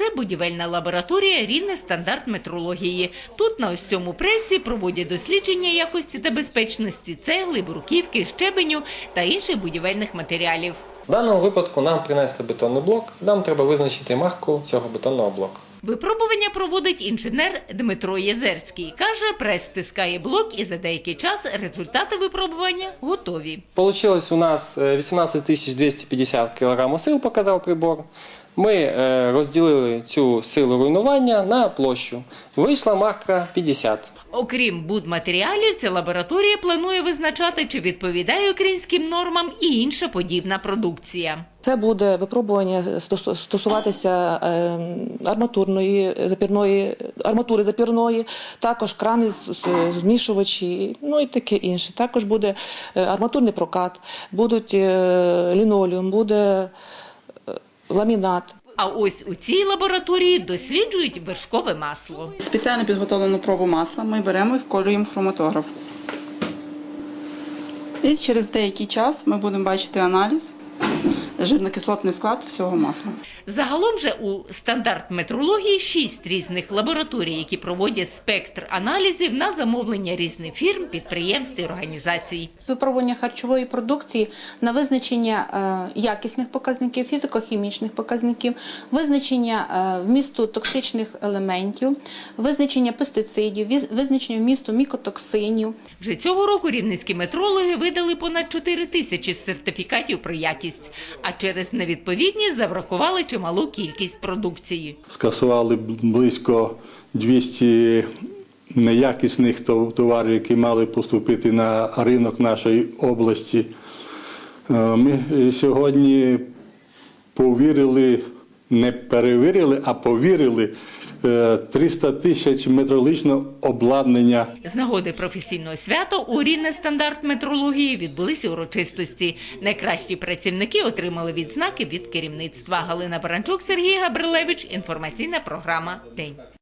це будівельна лабораторія рівне стандарт метрології. Тут на ось цьому пресі проводять дослідження якості та безпечності цегли, бруківки, щебеню та інших будівельних матеріалів. В даному випадку нам принесли бетонний блок, нам треба визначити марку цього бетонного блоку. Випробування проводить інженер Дмитро Єзерський. Каже, прес стискає блок і за деякий час результати випробування готові. Получилось у нас е, 18 250 кг сил, показав прибор. Ми е, розділили цю силу руйнування на площу. Вийшла марка 50. Окрім будматеріалів, ця лабораторія планує визначати, чи відповідає українським нормам і інша подібна продукція. Це буде випробування стосу- стосуватися е, арматурної запірної арматури запірної, також крани змішувачі, ну і таке інше. Також буде е, арматурний прокат, будуть лінолеум, буде ламінат. А ось у цій лабораторії досліджують вершкове масло. Спеціально підготовлену пробу масла ми беремо і вколюємо хроматограф. І через деякий час ми будемо бачити аналіз, жирно-кислотний склад всього масла. Загалом же у стандарт метрології шість різних лабораторій, які проводять спектр аналізів на замовлення різних фірм, підприємств і організацій. випробування харчової продукції на визначення е, якісних показників, фізико-хімічних показників, визначення е, вмісту токсичних елементів, визначення пестицидів, віз- визначення вмісту мікотоксинів. Вже цього року рівненські метрологи видали понад 4 тисячі сертифікатів про якість, а через невідповідність забракували чималу кількість продукції. скасували близько 200 неякісних товарів, які мали поступити на ринок нашої області. Е, Ми сьогодні повірили, не перевірили, а повірили 300 тисяч метрологічного обладнання З нагоди професійного свята у рівне стандарт метрології відбулися урочистості. Найкращі працівники отримали відзнаки від керівництва. Галина Баранчук, Сергій Габрилевич. Інформаційна програма День.